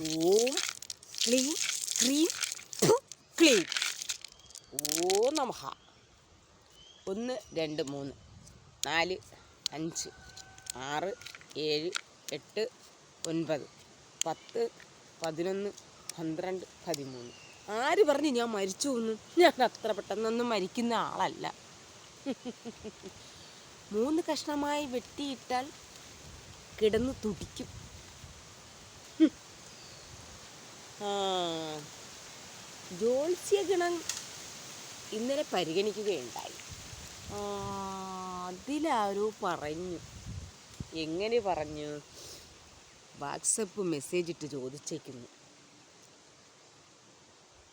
ഓം ക്ലീം cream ഫു, ക്ലീം ഓ നമഹ. ഒന്ന് രണ്ട് മൂന്ന്. നാല് അഞ്ച് ആറ് ഏഴ് എട്ട് ഒൻപത് പത്ത് പതിനൊന്ന് പന്ത്രണ്ട് പതിമൂന്ന്. ആര് പറഞ്ഞു ഞാൻ മരിച്ചു എന്ന്? ഞാൻ അത്ര പെട്ടെന്നൊന്നും മരിക്കുന്ന ആളല്ല. മൂന്ന് കഷ്ണമായി വെട്ടിയിട്ടാൽ കിടന്ന് തുടിക്കും. ആ. ജ്യോത്സ്യഗണം ഇന്നലെ പരിഗണിക്കുകയുണ്ടായി. അതിലാരോ പറഞ്ഞു. എങ്ങനെ പറഞ്ഞു? വാട്സപ്പ് മെസ്സേജ് ഇട്ട് ചോദിച്ചേക്കുന്നു.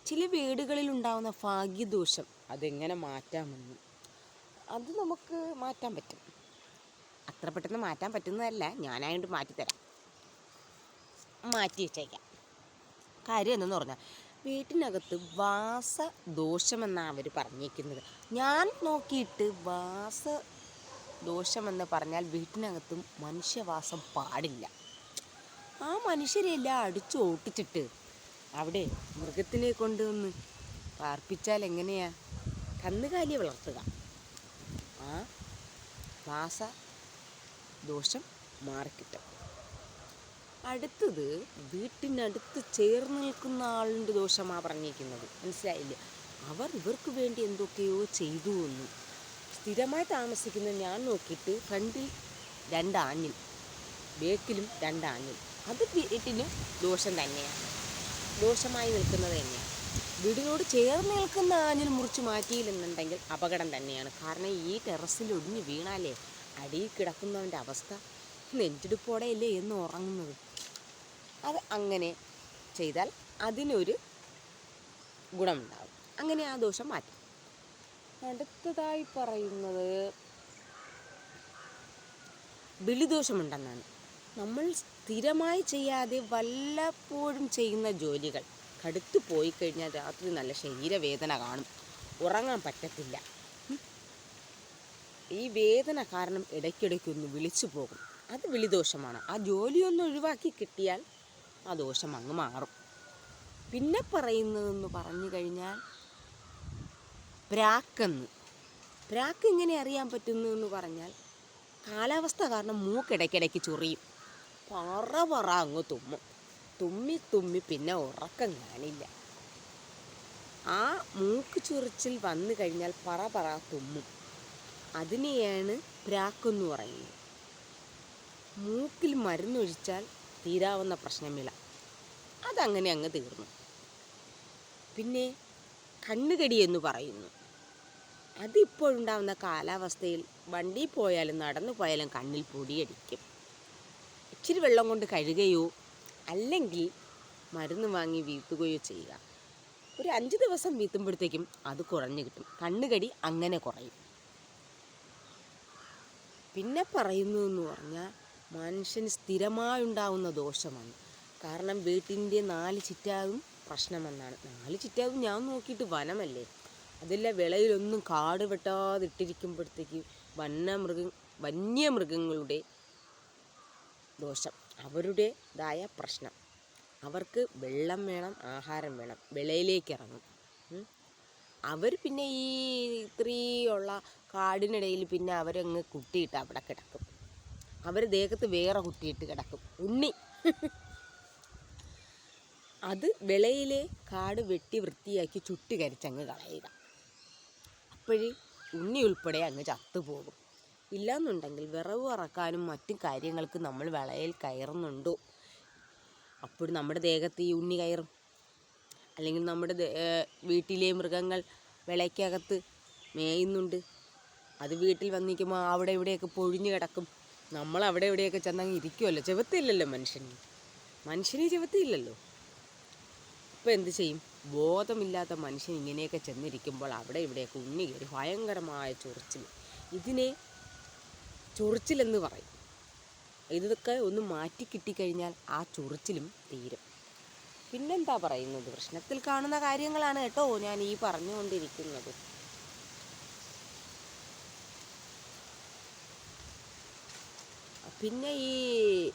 ചില വീടുകളിൽ ഉണ്ടാകുന്ന ഭാഗ്യദോഷം അതെങ്ങനെ മാറ്റാമെന്ന്? അത് നമുക്ക് മാറ്റാൻ പറ്റും. അത്ര പെട്ടെന്ന് മാറ്റാൻ പറ്റുന്നതല്ല. ഞാനായിട്ട് മാറ്റിത്തരാം. മാറ്റി വെച്ചേക്കാം. കാര്യം എന്തെന്ന് പറഞ്ഞാൽ വീട്ടിനകത്ത് വാസ ദോഷമെന്നാണ് അവർ പറഞ്ഞേക്കുന്നത്. ഞാൻ നോക്കിയിട്ട് വാസ ദോഷമെന്ന് പറഞ്ഞാൽ വീട്ടിനകത്തും മനുഷ്യവാസം പാടില്ല. ആ മനുഷ്യരെല്ലാം അടിച്ചു ഓട്ടിച്ചിട്ട് അവിടെ മൃഗത്തിനെ കൊണ്ടുവന്ന് പാർപ്പിച്ചാൽ എങ്ങനെയാ? കന്നുകാലിയെ വളർത്തുക. ആ വാസ ദോഷം മാറിക്കിട്ടും. അടുത്തത് വീട്ടിനടുത്ത് ചേർന്ന് നിൽക്കുന്ന ആളിന്റെ ദോഷമാണ് പറഞ്ഞിരിക്കുന്നത്. മനസ്സിലായില്ലേ? അവർ ഇവർക്ക് വേണ്ടി എന്തൊക്കെയോ ചെയ്തു എന്ന്. സ്ഥിരമായി താമസിക്കുന്ന ഞാൻ നോക്കിയിട്ട് ഫ്രണ്ടിൽ രണ്ടാഞ്ഞിൽ ബേക്കിലും രണ്ടാഞ്ഞിൽ അത് വീട്ടിന് ദോഷം തന്നെയാണ്. ദോഷമായി നിൽക്കുന്നത് തന്നെയാണ്. വീടിനോട് ചേർന്ന് നിൽക്കുന്ന ആഞ്ഞിൽ മുറിച്ച് മാറ്റിയില്ലെന്നുണ്ടെങ്കിൽ അപകടം തന്നെയാണ്. കാരണം ഈ ടെറസിൽ ഒടിഞ്ഞ് വീണാലേ അടിയിൽ കിടക്കുന്നവന്റെ അവസ്ഥ. നെഞ്ചിടിപ്പോടെയല്ലേ എന്ന് ഉറങ്ങുന്നത്. അത് അങ്ങനെ ചെയ്താൽ അതിനൊരു ഗുണമുണ്ടാകും അങ്ങനെ ആ ദോഷം മാറ്റും. അടുത്തതായി പറയുന്നത് ബിളിദോഷമുണ്ടെന്നാണ് നമ്മൾ സ്ഥിരമായി ചെയ്യാതെ വല്ലപ്പോഴും ചെയ്യുന്ന ജോലികൾ കടുത്തു പോയി കഴിഞ്ഞാൽ രാത്രി നല്ല ശരീരവേദന കാണും. ഉറങ്ങാൻ പറ്റത്തില്ല. ഈ വേദന കാരണം ഇടയ്ക്കിടയ്ക്കൊന്ന് വിളിച്ചു പോകും. അത് വിളിദോഷമാണ് ആ ജോലിയൊന്ന് ഒഴിവാക്കി കിട്ടിയാൽ ആ ദോഷം അങ്ങ് മാറും. പിന്നെ പറയുന്നതെന്ന് പറഞ്ഞു കഴിഞ്ഞാൽ പ്രാക്കെന്ന്. പ്രാക്ക് എങ്ങനെ അറിയാൻ പറ്റുന്നു എന്ന് പറഞ്ഞാൽ കാലാവസ്ഥ കാരണം മൂക്കിടയ്ക്കിടയ്ക്ക് ചൊറിയും. പറ പറ അങ്ങ് തുമ്മും. തുമ്മി തുമ്മി പിന്നെ ഉറക്കം കാണില്ല. ആ മൂക്ക് ചൊറിച്ചിൽ വന്നു കഴിഞ്ഞാൽ പറ പറ തുമ്മും. അതിനെയാണ് പ്രാക്കെന്ന് പറയുന്നത്. മൂക്കിൽ മരുന്നൊഴിച്ചാൽ തീരാവുന്ന പ്രശ്നമില്ല. അതങ്ങനെ അങ്ങ് തീർന്നു. പിന്നെ കണ്ണുകടി എന്ന് പറയുന്നു. അതിപ്പോഴുണ്ടാവുന്ന കാലാവസ്ഥയിൽ വണ്ടി പോയാലും നടന്നു പോയാലും കണ്ണിൽ പൊടിയടിക്കും. ഇച്ചിരി വെള്ളം കൊണ്ട് കഴുകുകയോ അല്ലെങ്കിൽ മരുന്ന് വാങ്ങി വീത്തുകയോ ചെയ്യുക. ഒരു അഞ്ച് ദിവസം വീത്തുമ്പോഴത്തേക്കും അത് കുറഞ്ഞു കിട്ടും. കണ്ണുകടി അങ്ങനെ കുറയും. പിന്നെ പറയുന്നു എന്ന് പറഞ്ഞാൽ മനുഷ്യന് സ്ഥിരമായുണ്ടാവുന്ന ദോഷമാണ്. കാരണം വീട്ടിന്റെ നാല് ചിറ്റാവും പ്രശ്നമെന്നാണ്. നാല് ചിറ്റാവും ഞാൻ നോക്കിയിട്ട് വനമല്ലേ? അതില്ല വിളയിലൊന്നും കാട് വെട്ടാതിട്ടിരിക്കുമ്പോഴത്തേക്ക് വന്യമൃഗ വന്യമൃഗങ്ങളുടെ ദോഷം. അവരുടേതായ പ്രശ്നം. അവർക്ക് വെള്ളം വേണം ആഹാരം വേണം വിളയിലേക്ക് ഇറങ്ങും. അവർ പിന്നെ ഈ ഇത്രയുള്ള കാടിനിടയിൽ പിന്നെ അവരങ്ങ് കുട്ടിയിട്ട് അവിടെ കിടക്കും. അവർ ദേഹത്ത് വേറെ കുത്തിയിട്ട് കിടക്കും. ഉണ്ണി. അത് വിളയിലെ കാട് വെട്ടി വൃത്തിയാക്കി ചുട്ടി കരിച്ചങ്ങ് കളയുക. അപ്പോഴേ ഉണ്ണി ഉൾപ്പെടെ അങ്ങ് ചത്തുപോകും ഇല്ലാന്നുണ്ടെങ്കിൽ വിറവ് ഇറക്കാനും മറ്റു കാര്യങ്ങൾക്ക് നമ്മൾ വിളയിൽ കയറുന്നുണ്ടോ? അപ്പോൾ നമ്മുടെ ദേഹത്ത് ഈ ഉണ്ണി കയറും. അല്ലെങ്കിൽ നമ്മുടെ വീട്ടിലെ മൃഗങ്ങൾ വിളയ്ക്കകത്ത് മേയുന്നുണ്ട്. അത് വീട്ടിൽ വന്നിരിക്കുമ്പോൾ അവിടെ ഇവിടെയൊക്കെ പൊഴിഞ്ഞ് കിടക്കും. നമ്മൾ അവിടെ ഇവിടെയൊക്കെ ചെന്നങ്ങ് ഇരിക്കുമല്ലോ ചെവത്തില്ലല്ലോ മനുഷ്യന്. മനുഷ്യനെ ചെവത്തില്ലല്ലോ. അപ്പോൾ എന്ത് ചെയ്യും? ബോധമില്ലാത്ത മനുഷ്യൻ ഇങ്ങനെയൊക്കെ ചെന്നിരിക്കുമ്പോൾ അവിടെ ഇവിടെയൊക്കെ ഉണ്ണി കയറി ഭയങ്കരമായ ചൊറിച്ചിൽ. ഇതിനെ ചൊറിച്ചിലെന്ന് പറയും. ഇതൊക്കെ ഒന്ന് മാറ്റി കിട്ടിക്കഴിഞ്ഞാൽ ആ ചൊറിച്ചിലും തീരും. പിന്നെന്താ പറയുന്നത്? പ്രശ്നത്തിൽ കാണുന്ന കാര്യങ്ങളാണ് കേട്ടോ ഞാൻ ഈ പറഞ്ഞുകൊണ്ടിരിക്കുന്നത്. പിന്നെ ഈ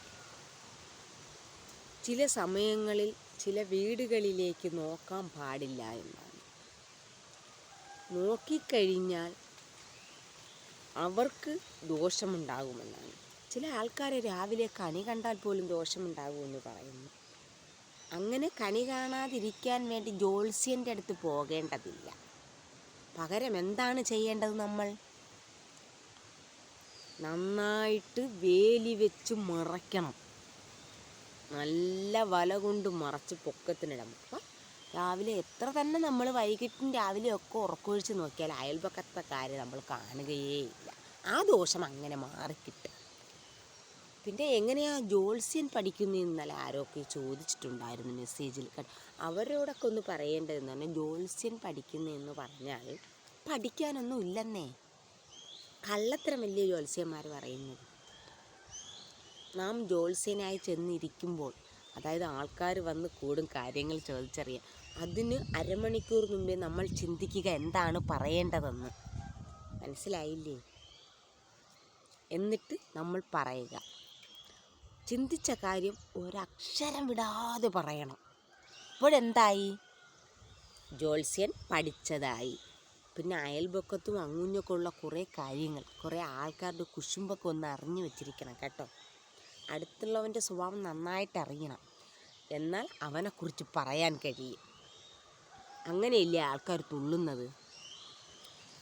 ചില സമയങ്ങളിൽ ചില വീടുകളിലേക്ക് നോക്കാൻ പാടില്ല എന്നാണ്. നോക്കിക്കഴിഞ്ഞാൽ അവർക്ക് ദോഷമുണ്ടാകുമെന്നാണ്. ചില ആൾക്കാരെ രാവിലെ കണി കണ്ടാൽ പോലും ദോഷമുണ്ടാകുമെന്ന് പറയുന്നു. അങ്ങനെ കണി കാണാതിരിക്കാൻ വേണ്ടി ജ്യോത്സ്യന്റെ അടുത്ത് പോകേണ്ടതില്ല. പകരം എന്താണ് ചെയ്യേണ്ടത് നമ്മൾ? നന്നായിട്ട് വേലി വെച്ച് മറയ്ക്കണം. നല്ല വല കൊണ്ട് മറച്ച് പൊക്കത്തിനിടണം. അപ്പം രാവിലെ എത്ര തന്നെ നമ്മൾ വൈകിട്ടും രാവിലെയൊക്കെ ഉറക്കൊഴിച്ച് നോക്കിയാൽ അയൽപക്കത്തെ കാര്യം നമ്മൾ കാണുകയേ ഇല്ല. ആ ദോഷം അങ്ങനെ മാറിക്കിട്ടും. പിന്നെ എങ്ങനെയാ ജോത്സ്യൻ പഠിക്കുന്നതെന്നല്ല ഇന്നലെ ആരൊക്കെ ചോദിച്ചിട്ടുണ്ടായിരുന്നു മെസ്സേജിൽ അവരോടൊക്കെ ഒന്ന് പറയേണ്ടതെന്ന് പറഞ്ഞാൽ ജോത്സ്യൻ പഠിക്കുന്നതെന്ന് പറഞ്ഞാൽ പഠിക്കാനൊന്നും ഇല്ലെന്നേ. കള്ളത്തരം വലിയ ജ്യോത്സ്യന്മാർ പറയുന്നത്. നാം ജ്യോത്സ്യനായി ചെന്നിരിക്കുമ്പോൾ അതായത് ആൾക്കാർ വന്ന് കൂടും കാര്യങ്ങൾ ചോദിച്ചറിയാം അതിന് അരമണിക്കൂർ മുമ്പേ നമ്മൾ ചിന്തിക്കുക എന്താണ് പറയേണ്ടതെന്ന്. മനസ്സിലായില്ലേ? എന്നിട്ട് നമ്മൾ പറയുക. ചിന്തിച്ച കാര്യം ഒരക്ഷരം വിടാതെ പറയണം. ഇപ്പോഴെന്തായി? ജ്യോത്സ്യൻ പഠിച്ചതായി. പിന്നെ അയൽപക്കത്തും അങ്ങുഞ്ഞൊക്കെ ഉള്ള കുറേ കാര്യങ്ങൾ കുറേ ആൾക്കാരുടെ കുശുമ്പൊക്കെ ഒന്ന് അറിഞ്ഞു വെച്ചിരിക്കണം കേട്ടോ. അടുത്തുള്ളവന്റെ സ്വഭാവം നന്നായിട്ട് അറിയണം. എന്നാൽ അവനെക്കുറിച്ച് പറയാൻ കഴിയും. അങ്ങനെയല്ലേ ആൾക്കാർ തുള്ളുന്നത്?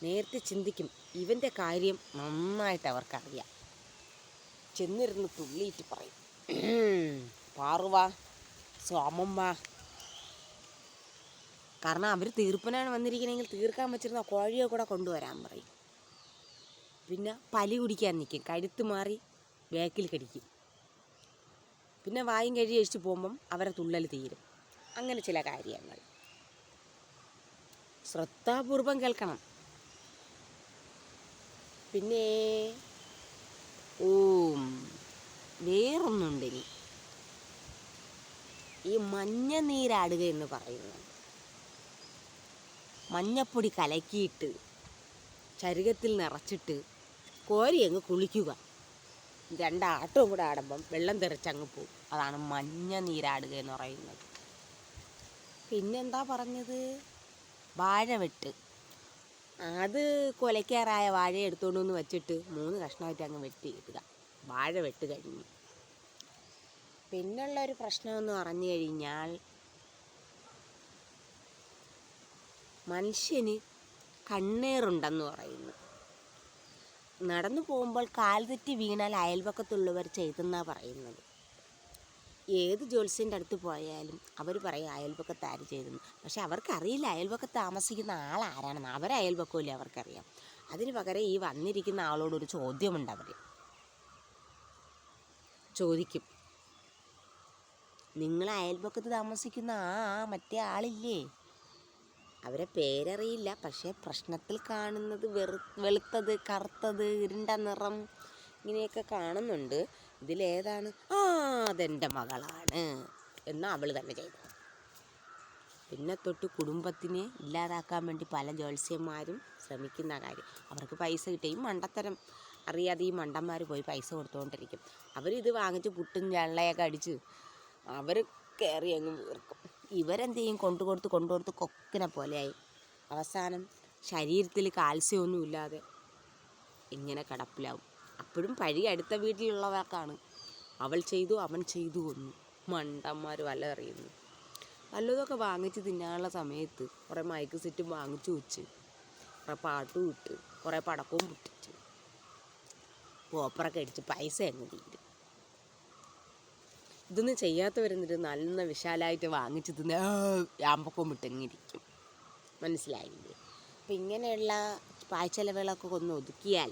നേരത്തെ ചിന്തിക്കും ഇവന്റെ കാര്യം നന്നായിട്ട് അവർക്കറിയാം. ചെന്നിരുന്ന് തുള്ളിയിട്ട് പറയും. പാറുവാ സോമം വാ കാരണം അവർ തീർപ്പനാണ് വന്നിരിക്കണമെങ്കിൽ തീർക്കാൻ വെച്ചിരുന്ന കോഴിയെ കൂടെ കൊണ്ടുവരാൻ പറയും. പിന്നെ പലി കുടിക്കാൻ നിൽക്കും കഴുത്ത് മാറി ബാക്കിൽ കടിക്കും. പിന്നെ വായും കഴി കഴിച്ച് പോകുമ്പം അവരെ തുള്ളൽ തീരും. അങ്ങനെ ചില കാര്യങ്ങൾ. ശ്രദ്ധാപൂർവം കേൾക്കണം. പിന്നെ ഓം വേറൊന്നുണ്ടിനി ഈ മഞ്ഞ നീരാടുക എന്ന് പറയുന്നത്. മഞ്ഞപ്പൊടി കലക്കിയിട്ട് ചരുകത്തിൽ നിറച്ചിട്ട് കോരി അങ്ങ് കുളിക്കുക. രണ്ടാട്ടവും കൂടെ ആടുമ്പം വെള്ളം തെറിച്ചങ്ങ് പോവും. അതാണ് മഞ്ഞ നീരാടുക എന്ന് പറയുന്നത്. പിന്നെന്താ പറഞ്ഞത്? വാഴവെട്ട് അത് കൊലയ്ക്കാറായ വാഴ എടുത്തുകൊണ്ട് വന്ന് വെച്ചിട്ട് മൂന്ന് കഷ്ണമായിട്ട് അങ്ങ് വെട്ടി ഇടുക. വാഴ വെട്ട് കഴിഞ്ഞു. പിന്നുള്ള ഒരു പ്രശ്നമെന്ന് പറഞ്ഞു കഴിഞ്ഞാൽ മനുഷ്യന് കണ്ണേറുണ്ടെന്ന് പറയുന്നു. നടന്നു പോകുമ്പോൾ കാൽ തെറ്റി വീണാൽ അയൽപക്കത്തുള്ളവർ ചെയ്തെന്നാണ് പറയുന്നത്. ഏത് ജ്യോത്സ്യന്റെ അടുത്ത് പോയാലും അവർ പറയും അയൽപക്കത്ത് ആര് ചെയ്തെന്ന്. പക്ഷെ അവർക്കറിയില്ല അയൽപക്കത്ത് താമസിക്കുന്ന ആൾ ആരാണെന്ന് അവരെ അയൽപക്കമില്ല അവർക്കറിയാം. അതിന് പകരം ഈ വന്നിരിക്കുന്ന ആളോടൊരു ചോദ്യമുണ്ട് അവർ ചോദിക്കും. നിങ്ങൾ അയൽപക്കത്ത് താമസിക്കുന്ന ആ മറ്റേ ആളില്ലേ? അവരെ പേരറിയില്ല. പക്ഷേ പ്രശ്നത്തിൽ കാണുന്നത് വെറു വെളുത്തത് കറുത്തത് ഇരുണ്ട നിറം ഇങ്ങനെയൊക്കെ കാണുന്നുണ്ട്. ഇതിലേതാണ് ആ അതെന്റെ മകളാണ് എന്ന് അവൾ തന്നെ ചെയ്തു. പിന്നെ തൊട്ട് കുടുംബത്തിനെ ഇല്ലാതാക്കാൻ വേണ്ടി പല ജോത്സ്യന്മാരും ശ്രമിക്കുന്ന കാര്യം. അവർക്ക് പൈസ കിട്ടി. ഈ മണ്ടത്തരം അറിയാതെ ഈ മണ്ടന്മാർ പോയി പൈസ കൊടുത്തുകൊണ്ടിരിക്കും അവരിത് വാങ്ങിച്ച് പുട്ടും ചള്ളയൊക്കെ അടിച്ച് അവർ കയറി അങ്ങ് വീർക്കും. ഇവരെന്ത് ചെയ്യും കൊണ്ടു കൊടുത്ത് കൊണ്ടു കൊടുത്ത് കൊക്കിനെ പോലെയായി. അവസാനം ശരീരത്തിൽ കാൽസ്യമൊന്നും ഇല്ലാതെ ഇങ്ങനെ കിടപ്പിലാവും. അപ്പോഴും പഴി അടുത്ത വീട്ടിലുള്ളവർക്കാണ്. അവൾ ചെയ്തു അവൻ ചെയ്തു കൊന്നു മണ്ടന്മാർ വല്ല അറിയുന്നു വല്ലതൊക്കെ വാങ്ങിച്ച് തിന്നാനുള്ള സമയത്ത് കുറേ മയക്ക് സെറ്റും വാങ്ങിച്ചു വെച്ച് കുറേ പാട്ടും ഇട്ട് കുറേ പടക്കവും പൊട്ടിച്ച് പോപ്പറൊക്കെ അടിച്ച് പൈസ അങ്ങ് തീരും. ഇതൊന്നും ചെയ്യാത്തവരെന്നിട്ട് നല്ല വിശാലമായിട്ട് വാങ്ങിച്ച് തിന്ന് യാമ്പക്കവും വിട്ടെങ്ങിരിക്കും മനസ്സിലായില്ലേ? അപ്പം ഇങ്ങനെയുള്ള പായ്ച്ചെലവുകളൊക്കെ ഒന്ന് ഒതുക്കിയാൽ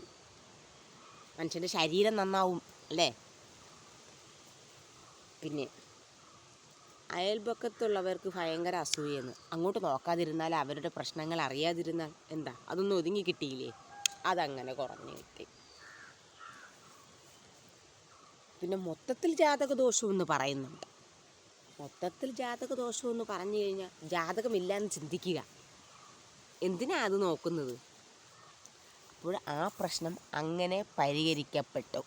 മനുഷ്യന്റെ ശരീരം നന്നാവും അല്ലേ? പിന്നെ അയൽപക്കത്തുള്ളവർക്ക് ഭയങ്കര അസൂയെന്ന് അങ്ങോട്ട് നോക്കാതിരുന്നാൽ അവരുടെ പ്രശ്നങ്ങൾ അറിയാതിരുന്നാൽ എന്താ? അതൊന്നും ഒതുങ്ങി കിട്ടിയില്ലേ? അതങ്ങനെ കുറഞ്ഞു കിട്ടി. പിന്നെ മൊത്തത്തിൽ ജാതക എന്ന് പറയുന്നുണ്ട്. മൊത്തത്തിൽ ജാതക എന്ന് പറഞ്ഞു കഴിഞ്ഞാൽ ജാതകമില്ലാന്ന് ചിന്തിക്കുക. എന്തിനാ അത് നോക്കുന്നത്? അപ്പോൾ ആ പ്രശ്നം അങ്ങനെ പരിഹരിക്കപ്പെട്ടു.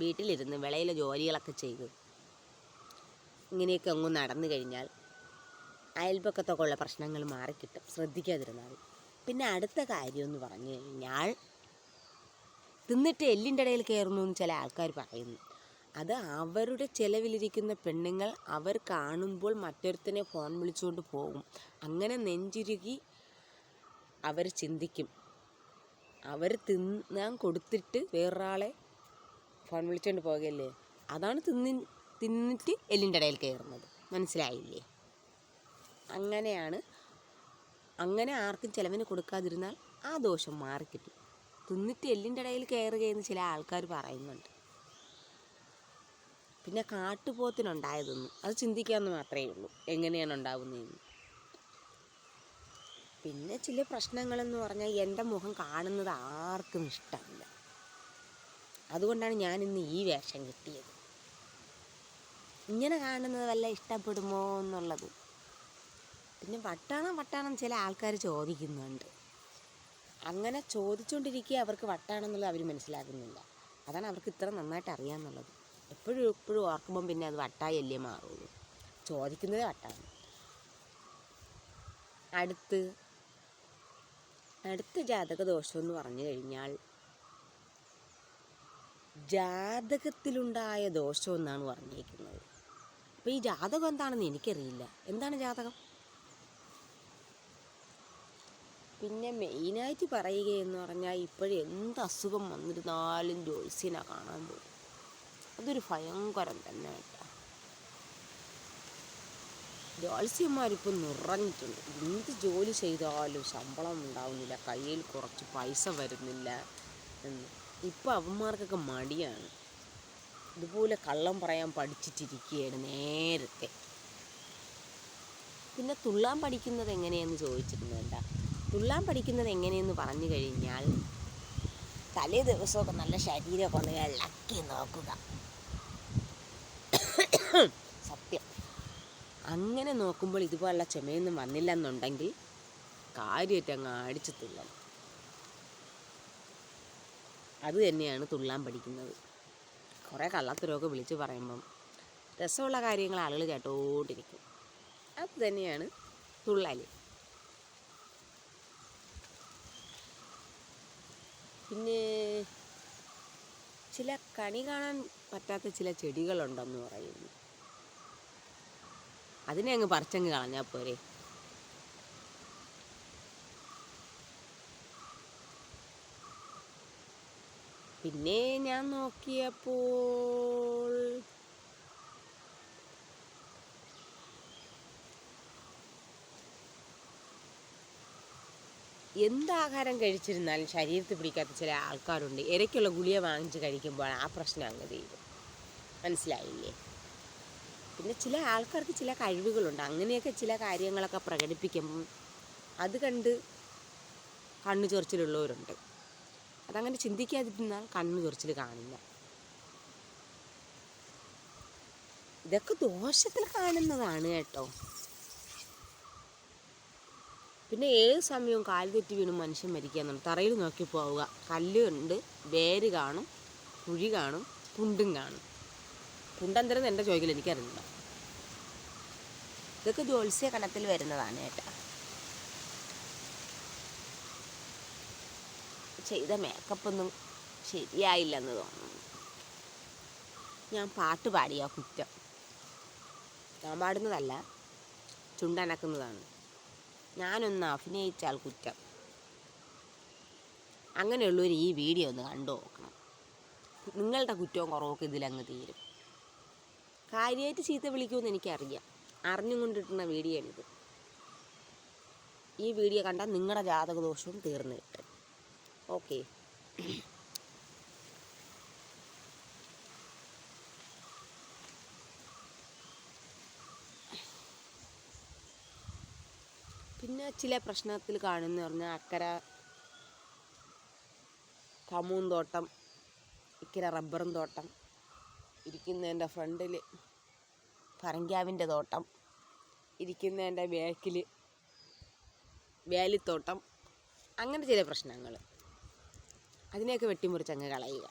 വീട്ടിലിരുന്ന് വിളയിലെ ജോലികളൊക്കെ ചെയ്ത് ഇങ്ങനെയൊക്കെ അങ്ങ് നടന്നു കഴിഞ്ഞാൽ അയൽപക്കത്തൊക്കെ ഉള്ള പ്രശ്നങ്ങൾ മാറിക്കിട്ടും. ശ്രദ്ധിക്കാതിരുന്നാൽ പിന്നെ അടുത്ത കാര്യം എന്ന് പറഞ്ഞു കഴിഞ്ഞാൽ തിന്നിട്ട് എല്ലിന്റെ ഇടയിൽ കയറുന്നു എന്ന് ചില ആൾക്കാർ പറയുന്നു. അത് അവരുടെ ചിലവിലിരിക്കുന്ന പെണ്ണുങ്ങൾ അവർ കാണുമ്പോൾ മറ്റൊരുത്തനെ ഫോൺ വിളിച്ചുകൊണ്ട് പോകും. അങ്ങനെ നെഞ്ചുരുകി അവർ ചിന്തിക്കും. അവർ തിന്നാൻ കൊടുത്തിട്ട് വേറൊരാളെ ഫോൺ വിളിച്ചുകൊണ്ട് പോകുകയല്ലേ? അതാണ് തിന്നി തിന്നിട്ട് എല്ലിന്റെ ഇടയിൽ കയറുന്നത്. മനസ്സിലായില്ലേ? അങ്ങനെയാണ് അങ്ങനെ ആർക്കും ചിലവിന് കൊടുക്കാതിരുന്നാൽ ആ ദോഷം മാറിക്കിട്ടും. തിന്നിട്ട് എല്ലിന്റെ ഇടയിൽ കയറുകയെന്ന് ചില ആൾക്കാർ പറയുന്നുണ്ട്. പിന്നെ കാട്ടുപോത്തിനുണ്ടായതൊന്നും അത് ചിന്തിക്കാമെന്ന് മാത്രമേ ഉള്ളൂ എങ്ങനെയാണ് ഉണ്ടാവുന്നതെന്ന്. പിന്നെ ചില പ്രശ്നങ്ങളെന്ന് പറഞ്ഞാൽ എന്റെ മുഖം കാണുന്നത് ആർക്കും ഇഷ്ടമില്ല. അതുകൊണ്ടാണ് ഞാൻ ഇന്ന് ഈ വേഷം കിട്ടിയത്. ഇങ്ങനെ കാണുന്നത് വല്ല ഇഷ്ടപ്പെടുമോ എന്നുള്ളത്. പിന്നെ വട്ടാണം വട്ടാണം ചില ആൾക്കാർ ചോദിക്കുന്നുണ്ട്. അങ്ങനെ ചോദിച്ചുകൊണ്ടിരിക്കുക അവർക്ക് വട്ടാണെന്നുള്ളത് അവർ മനസ്സിലാക്കുന്നില്ല. അതാണ് അവർക്ക് ഇത്ര നന്നായിട്ട് അറിയാമെന്നുള്ളത് എപ്പോഴും എപ്പോഴും ഓർക്കുമ്പം പിന്നെ അത് വട്ടായല്ലേ മാറുള്ളൂ. ചോദിക്കുന്നതേ വട്ടാണ്. അടുത്ത് അടുത്ത ജാതക ദോഷം എന്ന് പറഞ്ഞു കഴിഞ്ഞാൽ ജാതകത്തിലുണ്ടായ ദോഷം എന്നാണ് പറഞ്ഞേക്കുന്നത്. അപ്പോൾ ഈ ജാതകം എന്താണെന്ന് എനിക്കറിയില്ല. എന്താണ് ജാതകം? പിന്നെ മെയിനായിട്ട് പറയുകയെന്ന് പറഞ്ഞാൽ ഇപ്പോഴും എന്ത് അസുഖം വന്നിരുന്നാലും ജോത്സ്യനാണ് കാണാൻ പോകും. അതൊരു ഭയങ്കരം തന്നെ കേട്ടോ. ജോത്സ്യന്മാരിപ്പോൾ നിറഞ്ഞിട്ടുണ്ട്. എന്ത് ജോലി ചെയ്താലും ശമ്പളം ഉണ്ടാവുന്നില്ല കയ്യിൽ കുറച്ച് പൈസ വരുന്നില്ല എന്ന്. ഇപ്പോൾ അവന്മാർക്കൊക്കെ മടിയാണ്. ഇതുപോലെ കള്ളം പറയാൻ പഠിച്ചിട്ടിരിക്കുകയാണ് നേരത്തെ. പിന്നെ തുള്ളാൻ പഠിക്കുന്നത് എങ്ങനെയെന്ന് ചോദിച്ചിരുന്നല്ല തുള്ളാൻ പഠിക്കുന്നത് എങ്ങനെയെന്ന് പറഞ്ഞു കഴിഞ്ഞാൽ തലേ ദിവസമൊക്കെ നല്ല ശരീരമൊക്കെ ഒന്ന് ഇളക്കി നോക്കുക. സത്യം. അങ്ങനെ നോക്കുമ്പോൾ ഇതുപോലുള്ള ചുമയൊന്നും വന്നില്ലെന്നുണ്ടെങ്കിൽ കാര്യമായിട്ട് അങ്ങ് അടിച്ച് തുള്ളണം. അത് തന്നെയാണ് തുള്ളാൻ പഠിക്കുന്നത്. കുറേ കള്ളത്തരമൊക്കെ വിളിച്ച് പറയുമ്പം രസമുള്ള കാര്യങ്ങൾ ആളുകൾ കേട്ടോണ്ടിരിക്കും. അത് തന്നെയാണ് തുള്ളൽ പിന്നെ ചില കണി കാണാൻ പറ്റാത്ത ചില ചെടികളുണ്ടെന്ന് പറയുന്നു. അതിനെ അങ്ങ് പറിച്ചങ്ങ് കളഞ്ഞാൽ പോരെ. പിന്നെ ഞാൻ നോക്കിയപ്പോൾ എന്താഹാരം കഴിച്ചിരുന്നാലും ശരീരത്തിൽ പിടിക്കാത്ത ചില ആൾക്കാരുണ്ട്. ഇരയ്ക്കുള്ള ഗുളിക വാങ്ങിച്ച് കഴിക്കുമ്പോൾ ആ പ്രശ്നം അങ്ങ് തീരും. മനസ്സിലായില്ലേ? പിന്നെ ചില ആൾക്കാർക്ക് ചില കഴിവുകളുണ്ട്. അങ്ങനെയൊക്കെ ചില കാര്യങ്ങളൊക്കെ പ്രകടിപ്പിക്കുമ്പം അത് കണ്ട് കണ്ണു ചൊറിച്ചിലുള്ളവരുണ്ട്. അതങ്ങനെ ചിന്തിക്കാതിരുന്നാൽ കണ്ണു ചൊറിച്ചിൽ കാണില്ല. ഇതൊക്കെ ദോഷത്തിൽ കാണുന്നതാണ് കേട്ടോ. പിന്നെ ഏത് സമയവും കാൽ തെറ്റി വീണ് മനുഷ്യൻ മരിക്കുക എന്നുണ്ട് തറയിൽ നോക്കി പോവുക. കല്ലുണ്ട് വേര് കാണും. കുഴി കാണും. കുണ്ടും കാണും. കുണ്ടന്തരം എന്റെ ചോദിക്കൽ എനിക്കറിയില്ല ഇതൊക്കെ ജ്യോത്സ്യ കണത്തിൽ വരുന്നതാണ് കേട്ടോ. ചെയ്ത മേക്കപ്പ് ഒന്നും ശരിയായില്ലെന്ന് തോന്നുന്നു. ഞാൻ പാട്ട് പാടിയ കുറ്റം. ഞാൻ പാടുന്നതല്ല ചുണ്ടനക്കുന്നതാണ്. ഞാനൊന്ന് അഭിനയിച്ചാൽ കുറ്റം. അങ്ങനെയുള്ളവർ ഈ വീഡിയോ ഒന്ന് കണ്ടു നോക്കണം. നിങ്ങളുടെ കുറ്റവും കുറവൊക്കെ ഇതിലങ്ങ് തീരും. കാര്യമായിട്ട് ചീത്ത വിളിക്കുമെന്ന് എനിക്കറിയാം. അറിഞ്ഞും കൊണ്ടിട്ടുന്ന വീഡിയോ ആണിത് ഈ വീഡിയോ കണ്ടാൽ നിങ്ങളുടെ ജാതകദോഷവും തീർന്നു കിട്ടും. ഓക്കെ പിന്നെ ചില പ്രശ്നത്തിൽ കാണുന്ന പറഞ്ഞാൽ അക്കര കമൂൻ തോട്ടം ഇക്കര റബ്ബറും തോട്ടം ഇരിക്കുന്നതിന്റെ ഫ്രണ്ടിൽ പറങ്കാവിന്റെ തോട്ടം ഇരിക്കുന്നതിന്റെ ബാക്കിൽ വേലിത്തോട്ടം അങ്ങനെ ചില പ്രശ്നങ്ങൾ. അതിനെയൊക്കെ വെട്ടിമുറിച്ച് അങ്ങ് കളയുക.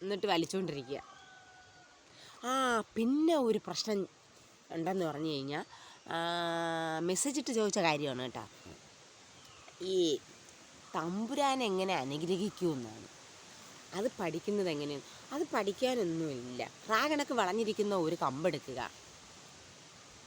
എന്നിട്ട് വലിച്ചുകൊണ്ടിരിക്കുക ആ പിന്നെ ഒരു പ്രശ്നം ഉണ്ടെന്ന് പറഞ്ഞു കഴിഞ്ഞാൽ മെസ്സേജ് ഇട്ട് ചോദിച്ച കാര്യമാണ് കേട്ടോ. ഈ തമ്പുരാൻ എങ്ങനെ അനുഗ്രഹിക്കുമെന്നാണ് അത് പഠിക്കുന്നത് എങ്ങനെയാണ്? അത് പഠിക്കാനൊന്നുമില്ല. റാഗണക്ക് വളഞ്ഞിരിക്കുന്ന ഒരു കമ്പെടുക്കുക.